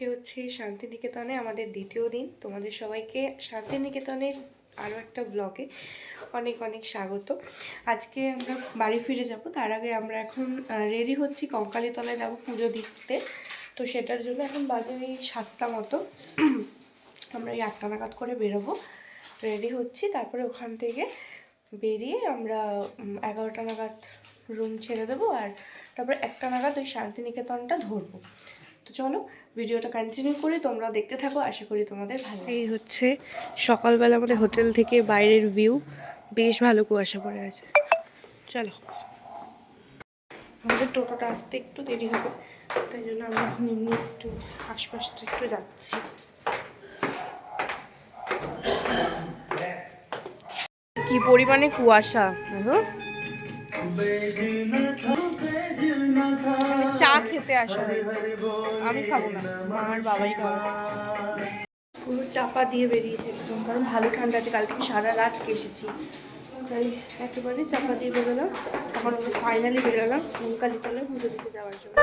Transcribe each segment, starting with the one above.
আজকে হচ্ছে শান্তিনিকেতনে আমাদের দ্বিতীয় দিন। তোমাদের সবাইকে শান্তিনিকেতনের আরও একটা ব্লগে অনেক অনেক স্বাগত। আজকে আমরা বাড়ি ফিরে যাব। তার আগে আমরা এখন রেডি হচ্ছি কঙ্কালীতলায় যাব পুজো দিতে। তো সেটার জন্য এখন বাজে ওই সাতটা মতো। আমরা এই আটটা নাগাদ করে বেরোবো। রেডি হচ্ছি। তারপরে ওখান থেকে বেরিয়ে আমরা এগারোটা নাগাদ রুম ছেড়ে দেবো। আর তারপরে একটা নাগাদ ওই শান্তিনিকেতনটা ধরবো। তো চলো ভিডিওটা কন্টিনিউ করি তোমরা দেখতে থাকো আশা করি তোমাদের ভালো এই হচ্ছে সকালবেলা আমাদের হোটেল থেকে বাইরের ভিউ বেশ ভালো কুয়াশা পড়ে আছে। চলো। আমাদের টোটোটা আসতে একটু দেরি হবে তাই জন্য আমরা এখন এমনি একটু আশপাশটা একটু যাচ্ছি। কি পরিমাণে কুয়াশা দেখো চা খেতে আসা। আমি খাব না, আমার বাবাই খাব। পুরো চাপা দিয়ে বেরিয়েছে একদম, কারণ ভালো ঠান্ডা আছে কাল থেকে সারা রাত এসেছি তাই একেবারে চাপা দিয়ে বেরোলাম তখন আমরা ফাইনালি বেরোলাম কালীতলায় পুজো দিতে যাওয়ার জন্য।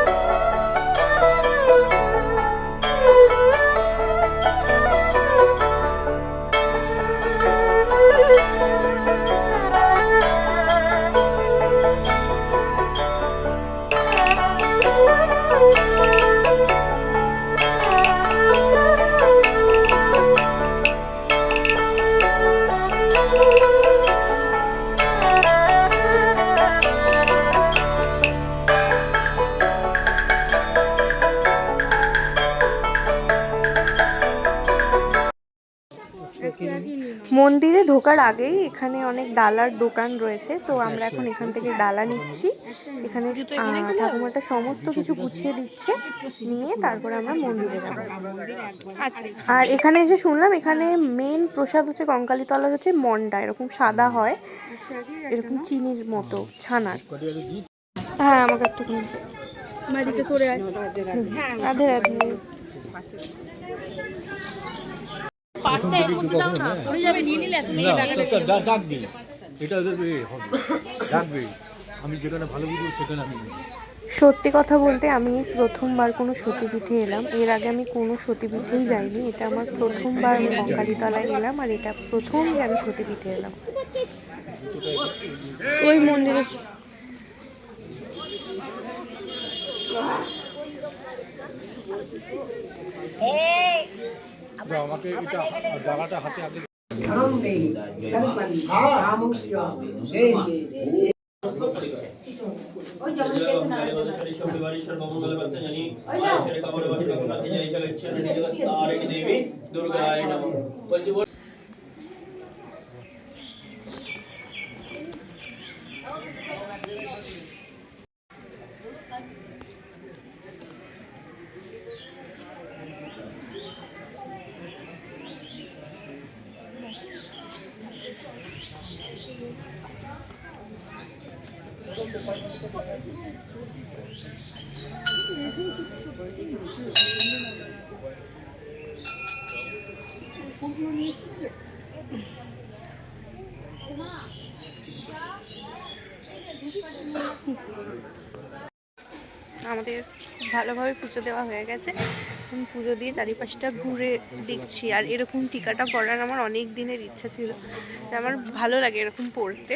ঢোকার আগেই এখানে অনেক ডালার দোকান রয়েছে তো আমরা এখন এখান থেকে ডালা নিচ্ছি। এখানে ঠাকুমাটা সমস্ত কিছু গুছিয়ে দিচ্ছে নিয়ে তারপরে আমরা মন্দিরে যাব। আচ্ছা আর এখানে এসে শুনলাম এখানে মেন প্রসাদ হচ্ছে কঙ্কালীতলার হচ্ছে মন্ডা এরকম সাদা হয় এরকম চিনির মতো ছানার। হ্যাঁ আমাকে একটু মাদিকে সরে আয় রাধে রাধে পড়ে যাবে নিয়ে নিলে এত না, তা- ডাকবি এটা ওদের হবে ডাকবি আমি যেখানে ভালো বুঝব সেখানে আমি সত্যি কথা বলতে আমি প্রথমবার কোনো সতীপীঠে এলাম। এর আগে আমি কোনো সতীপীঠেই যাইনি। এটা আমার প্রথমবার আমি কঙ্কালীতলায় এলাম আর এটা প্রথমই আমি সতীপীঠে এলাম। ওই মন্দিরে তো আমাকে এটা জায়গাটা হাতে আগে দুর্গায় নমঃ। আমাদের ভালোভাবে পুজো দেওয়া হয়ে গেছে। এখন পুজো দিয়ে চারিপাশটা ঘুরে দেখছি। আর এরকম টিকাটা পরার আমার অনেক দিনের ইচ্ছা ছিল। আমার ভালো লাগে এরকম পড়তে।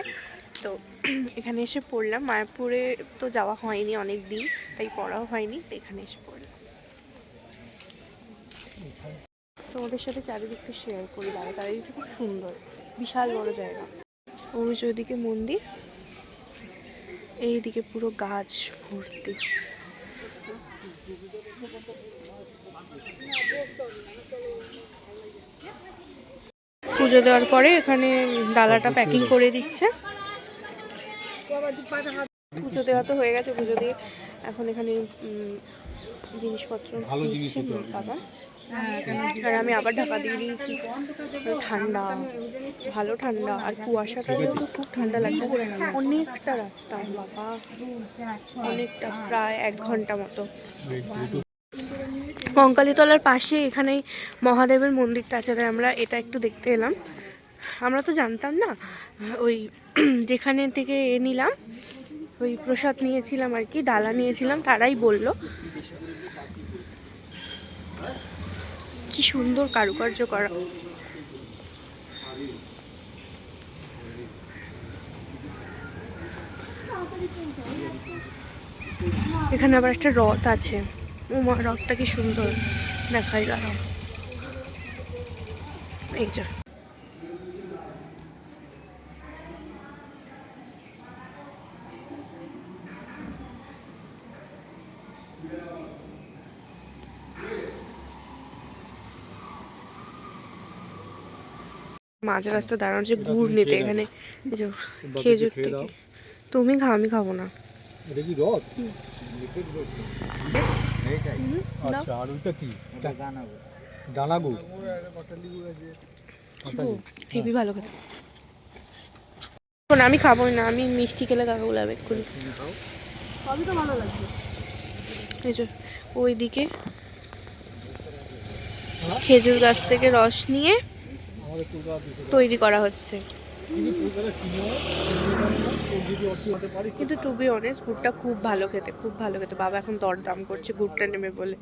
তো এখানে এসে পড়লাম। মায়াপুরে তো যাওয়া হয়নি অনেক দিন তাই পড়াও হয়নি। এখানে এসে পড়লাম। তোমাদের সাথে চারিদিকটা শেয়ার করি দাঁড়া চারিদিকটা খুব সুন্দর বিশাল বড় জায়গা। ওই যে ওইদিকে মন্দির এইদিকে পুরো গাছ ভর্তি। পুজো দেওয়ার পরে এখানে ডালাটা প্যাকিং করে দিচ্ছে। পুজো দেওয়া তো হয়ে গেছে পুজো দিয়ে এখন এখানে জিনিসপত্র। বাবা। আর আমি আবার ঢাকা দিয়ে দিয়েছি। ঠান্ডা ভালো ঠান্ডা আর কুয়াশাটা তো খুব ঠান্ডা লাগছে। অনেকটা রাস্তা বাবা। অনেকটা প্রায় এক ঘণ্টা মতো। কঙ্কালীতলার পাশে এখানেই মহাদেবের মন্দিরটা আছে তাই আমরা এটা একটু দেখতে এলাম। আমরা তো জানতাম না ওই যেখানে থেকে এ নিলাম ওই প্রসাদ নিয়েছিলাম আর কি ডালা নিয়েছিলাম তারাই বলল। কি সুন্দর কারুকার্য করা। এখানে আবার একটা রথ আছে। রথটা কি সুন্দর। দেখাই দাঁড়াও। এই যে। মাঝ রাস্তা দাঁড়ানো যে গুড় নিতে এখানে খেজুর থেকে। তুমি খাও আমি খাব না। এটা কি রস? আচ্ছা দানা গুড় হেবি ভালো খেতে। আমি খাবোই না আমি মিষ্টি খেলে কাকাগুলো আবেগ করি। সবই তো ভালো লাগবে এই যে ওইদিকে খেজুর গাছ থেকে রস নিয়ে তৈরি করা হচ্ছে। কিন্তু টু বি অনেস্ট গুড়টা খুব ভালো খেতে খুব ভালো খেতে। বাবা এখন দরদাম করছে গুড়টা নেবে বলে।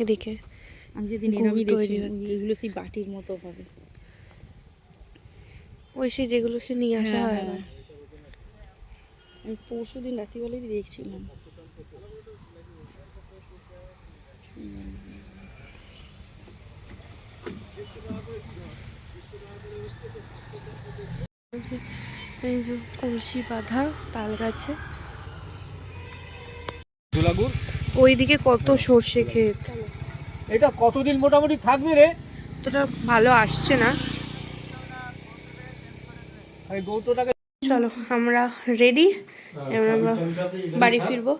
এদিকে আমি যেদিন এরমই দেখছি এগুলো সেই বাটির মতো হবে। ওই সে যেগুলো সে নিয়ে আসা হ্যাঁ, হয় হ্যাঁ। আমি পরশু দিন রাত্রিবেলায় দেখছিলাম। এই যে কলসি বাঁধা তাল গাছে। ওইদিকে কত সর্ষে ক্ষেত। এটা কতদিন মোটামুটি থাকবে রে? অতটা ভালো আসছে না। চলো আমরা রেডি এবার আমরা বাড়ি ফিরবো।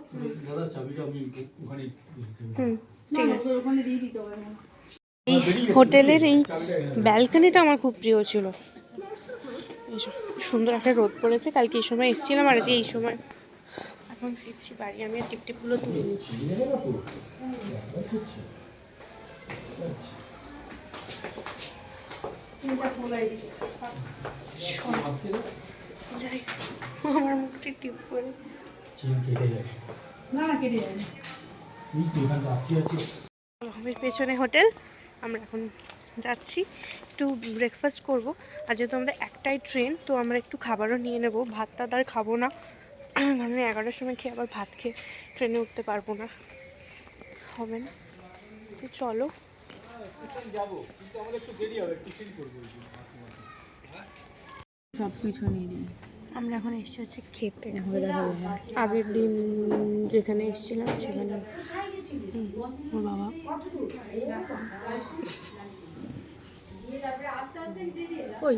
হুম ঠিক আছে। এই হোটেলের এই ব্যালকনিটা আমার খুব প্রিয় ছিল। সুন্দর একটা রোদ পড়েছে কালকে এই সময় এসেছিলাম আর আজকে এই সময় এখন ফিরছি বাড়ি আমি আর টিপ টিপগুলো তুলে নিচ্ছি আমার মুখটি টিপ করে। না না কেটে যাবে পেছনে হোটেল। আমরা এখন যাচ্ছি। একটু ব্রেকফাস্ট করব। আর যেহেতু আমাদের একটাই ট্রেন তো আমরা একটু খাবারও নিয়ে নেব। ভাত টাত আর খাব না। কারণ এগারোটার সময় খেয়ে আবার ভাত খেয়ে ট্রেনে উঠতে পারব না। হবে না। তো চলো। সব কিছু নিয়ে। আমরা এখন এসেছি হচ্ছে খেতে। আগের দিন যেখানে এসেছিলাম সেখানে বাবা। ওই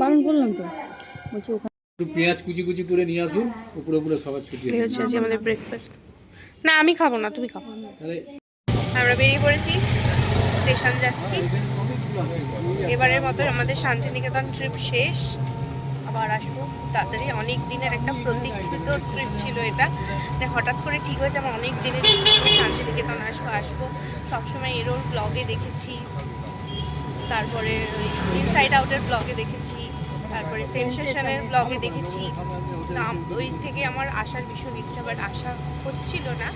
বারণ করলাম তো। বলছি ওখানে একটু পেঁয়াজ কুচি কুচি করে নিয়ে আসুন উপরে উপরে সবার ছুটি এই হচ্ছে আজকে আমাদের ব্রেকফাস্ট না আমি খাব না তুমি খাব তাহলে আমরা বেরিয়ে পড়েছি স্টেশন যাচ্ছি। এবারের মতো আমাদের শান্তিনিকেতন ট্রিপ শেষ। আবার আসব। তাড়াতাড়ি অনেক দিনের একটা প্রতীক্ষিত ট্রিপ ছিল এটা। হঠাৎ করে ঠিক হয়েছে আমার অনেক দিনের শান্তিনিকেতন আসব আসব। সবসময় এরোর ব্লগে দেখেছি। তারপরে ইনসাইড আউটের ব্লগে দেখেছি। তারপরে সেন্সেশনের ব্লগে দেখেছি। ওই থেকে আমার আসার ভীষণ ইচ্ছা বাট আসা হচ্ছিল না।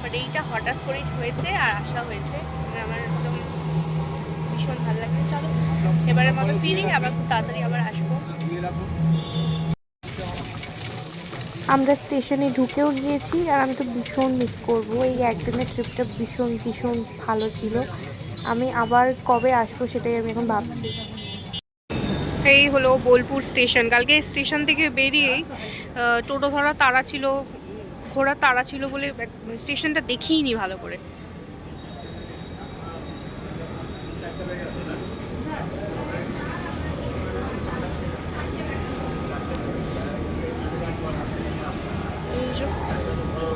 বাট এইটা হঠাৎ করেই হয়েছে আর আসা হয়েছে। আমার একদম ভীষণ ভালো লাগে চলো এবারের মতো ফিরি আবার খুব তাড়াতাড়ি আবার আসব। আমরা স্টেশনে ঢুকেও গিয়েছি আর আমি তো ভীষণ মিস করব। এই একদিনের ট্রিপটা ভীষণ ভীষণ ভালো ছিল। আমি আবার কবে আসব সেটাই আমি এখন ভাবছি। এই হলো বোলপুর স্টেশন। কালকে স্টেশন থেকে বেরিয়েই টোটো ধরা তাড়া ছিল ঘোড়া তাড়া ছিল বলে স্টেশনটা দেখিইনি ভালো করে।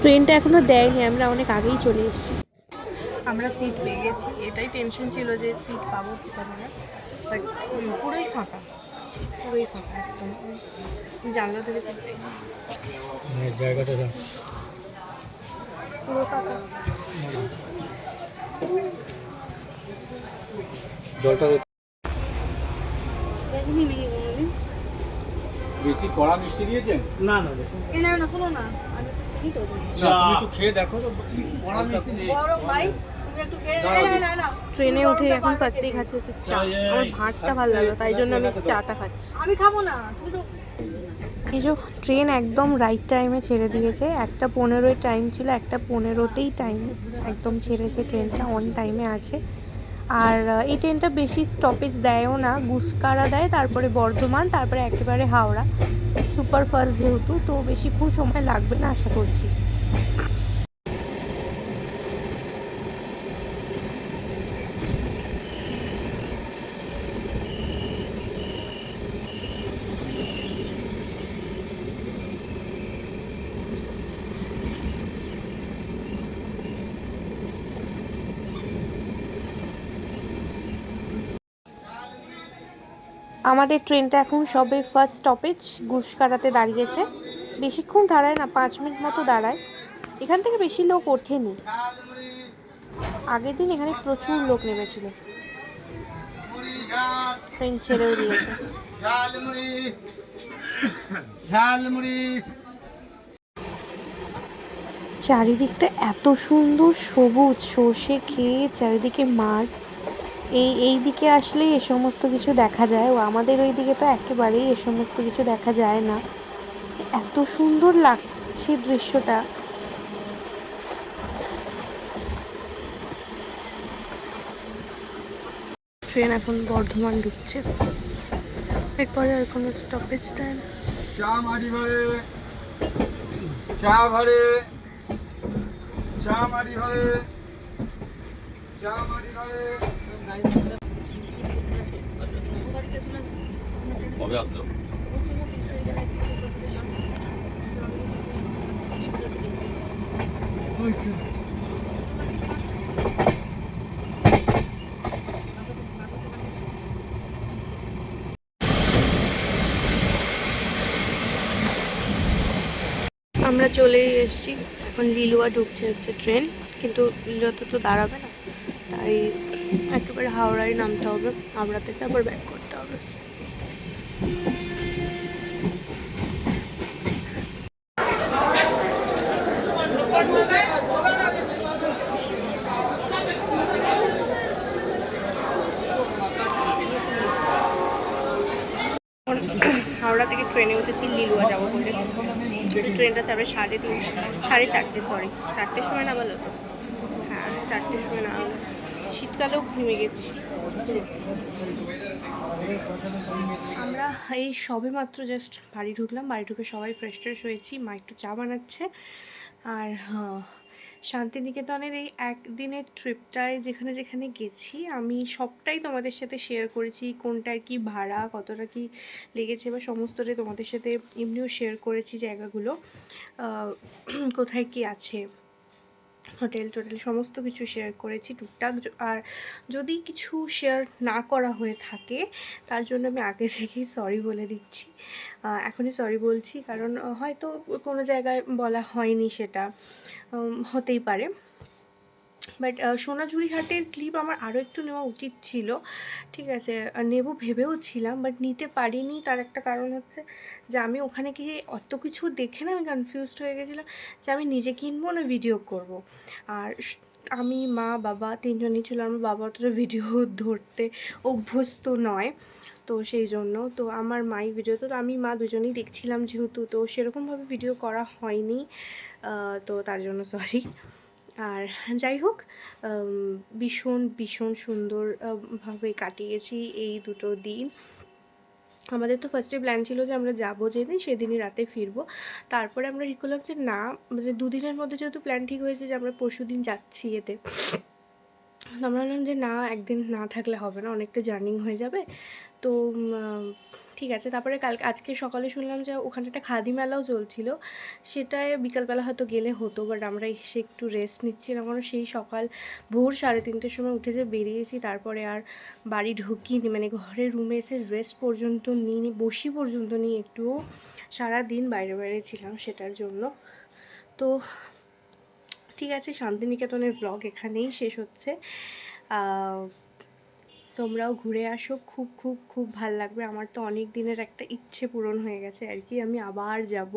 ট্রেনটা এখনও দেয়নি আমরা অনেক আগেই চলে এসেছি। আমরা সিট পেয়ে গেছি এটাই টেনশন ছিল যে সিট পাবো কি পাবো না। বাট পুরোই ফাঁকা পুরোই ফাঁকা একদম। জানলা থেকে সিট পেয়েছি জায়গাটা পুরো ফাঁকা। জলটা বেশি কড়া মিষ্টি দিয়েছেন? এ না না শোনো না। ট্রেনে উঠে এখন ফার্স্টেই খাচ্ছি হচ্ছে চা। আমার ভাতটা ভালো লাগল তাই জন্য আমি চাটা খাচ্ছি। আমি খাব না তুমি তো এই যে ট্রেন একদম রাইট টাইমে ছেড়ে দিয়েছে। একটা পনেরোই টাইম ছিল একটা পনেরোতেই টাইম একদম ছেড়েছে। ট্রেনটা অন টাইমে আছে। আর এই ট্রেনটা বেশি স্টপেজ দেয়ও না, গুসকারা দেয়, তারপরে বর্ধমান, তারপরে একেবারে হাওড়া। সুপারফাস্ট যেহেতু, তো বেশিক্ষণ সময় লাগবে না, আশা করছি। আমাদের ট্রেনটা এখন সবে ফার্স্ট স্টপেজ গুসকারাতে দাঁড়িয়েছে। বেশিক্ষণ দাঁড়ায় না পাঁচ মিনিট মতো দাঁড়ায়। এখান থেকে বেশি লোক ওঠেনি। আগের দিন এখানে প্রচুর লোক নেমেছিল। ট্রেন ছেড়েও দিয়েছে। চারিদিকটা এত সুন্দর সবুজ সর্ষে খেয়ে চারিদিকে মাঠ। এই এই দিকে আসলেই এ সমস্ত কিছু দেখা যায়। ও আমাদের ওই দিকে তো একেবারেই এ সমস্ত কিছু দেখা যায় না। এত সুন্দর লাগছে দৃশ্যটা। ট্রেন এখন বর্ধমান ঢুকছে। এরপরে আর কোনো স্টপেজ না চা মারি ভারে চা ভারে চা মারি ভারে চা মারি ভারে কবে আসলো? আমরা চলেই এসেছি। এখন লিলুয়া ঢুকছে হচ্ছে ট্রেন, কিন্তু লিলুয়াতে তো দাঁড়াবে না। তাই একেবারে হাওড়ায় নামতে হবে হাওড়া থেকে আবার ব্যাক করতে হবে। হাওড়া থেকে ট্রেনে উঠেছি লিলুয়া যাব বলে। ট্রেনটা যাবে সাড়ে তিন সাড়ে চারটে সরি চারটের সময় নামালো তো? হ্যাঁ চারটের সময় নামালো। শীতকালেও ঘুমিয়ে গেছি। আমরা এই সবে মাত্র জাস্ট বাড়ি ঢুকলাম। বাড়ি ঢুকে সবাই ফ্রেশ ট্রেশ হয়েছি। মা একটু চা বানাচ্ছে। আর শান্তিনিকেতনের এই একদিনের ট্রিপটায় যেখানে যেখানে গেছি, আমি সবটাই তোমাদের সাথে শেয়ার করেছি। কোনটার কি ভাড়া, কতটা কি লেগেছে বা সমস্তটাই তোমাদের সাথে এমনিও শেয়ার করেছি জায়গাগুলো। কোথায় কি আছে? হোটেল টোটেল সমস্ত কিছু শেয়ার করেছি টুকটাক। আর যদি কিছু শেয়ার না করা হয়ে থাকে, তার জন্য আমি আগে থেকেই সরি বলে দিচ্ছি। এখনই সরি বলছি, কারণ হয়তো কোনো জায়গায় বলা হয়নি সেটা। হতেই পারে। বাট সোনাঝুরি হাটের ক্লিপ আমার আরও একটু নেওয়া উচিত ছিল। ঠিক আছে নেব ভেবেও ছিলাম বাট নিতে পারিনি। তার একটা কারণ হচ্ছে যে আমি ওখানে গিয়ে অত কিছু দেখে না, আমি কনফিউজড হয়ে গেছিলাম যে আমি নিজে কিনবো না ভিডিও করব। আর আমি, মা, বাবা তিনজনই ছিল, আমার বাবা অতটা ভিডিও ধরতে অভ্যস্ত নয়। তো সেই জন্য, তো আমার মাই ভিডিও তো আমি, মা দুজনেই দেখছিলাম যেহেতু, তো সেরকমভাবে ভিডিও করা হয়নি। তো তার জন্য সরি আর যাই হোক ভীষণ ভীষণ সুন্দরভাবে কাটিয়েছি এই দুটো দিন। আমাদের তো ফার্স্টে প্ল্যান ছিল যে আমরা যাব যেদিন, সেদিনই রাতে ফিরবো। তারপরে আমরা ঠিক করলাম যে না মানে দুদিনের মধ্যে যেহেতু প্ল্যান ঠিক হয়েছে যে আমরা পরশু দিন যাচ্ছি এতে। আমরা ভাবলাম যে না, একদিন না থাকলে হবে না, অনেকটা জার্নিং হয়ে যাবে। তো ঠিক আছে, তারপরে কাল আজকে সকালে শুনলাম যে ওখানে একটা খাদি মেলাও চলছিল। সেটায় বিকালবেলা হয়তো গেলে হতো বাট আমরা এসে একটু রেস্ট নিচ্ছিলাম। কারণ সেই সকাল ভোর সাড়ে তিনটের সময় উঠে যে বেরিয়েছি, তারপরে আর বাড়ি ঢুকিনি মানে ঘরে রুমে এসে রেস্ট পর্যন্ত নিইনি, বসি পর্যন্ত নিই একটুও। সারা দিন বাইরে বাইরে ছিলাম সেটার জন্য। তো ঠিক আছে, শান্তিনিকেতনের ব্লগ এখানেই শেষ হচ্ছে। তোমরাও ঘুরে আসো, খুব খুব খুব ভালো লাগবে। আমার তো অনেক দিনের একটা ইচ্ছে পূরণ হয়ে গেছে আর কি। আমি আবার যাব,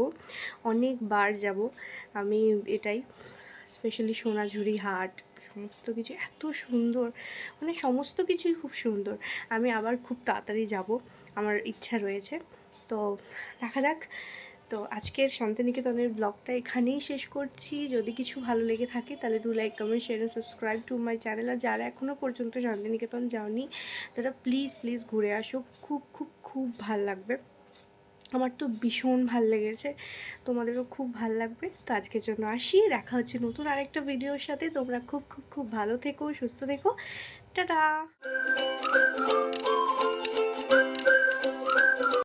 অনেকবার যাব। আমি এটাই স্পেশালি সোনাঝুরি হাট, সমস্ত কিছু এত সুন্দর মানে সমস্ত কিছুই খুব সুন্দর। আমি আবার খুব তাড়াতাড়ি যাব, আমার ইচ্ছা রয়েছে। তো দেখা যাক তো আজকের শান্তিনিকেতনের ব্লগটা এখানেই শেষ করছি। যদি কিছু ভালো লেগে থাকে তাহলে do like comment share and subscribe to my channel আর যারা এখনও পর্যন্ত শান্তিনিকেতন যাওনি, তারা প্লিজ প্লিজ ঘুরে আসো। খুব খুব খুব ভালো লাগবে। আমার তো ভীষণ ভালো লেগেছে। তোমাদেরও খুব ভালো লাগবে। তো আজকের জন্য আসি। দেখা হচ্ছে নতুন আরেকটা ভিডিওর সাথে। তোমরা খুব খুব খুব ভালো থেকো, সুস্থ থেকো। টাটা!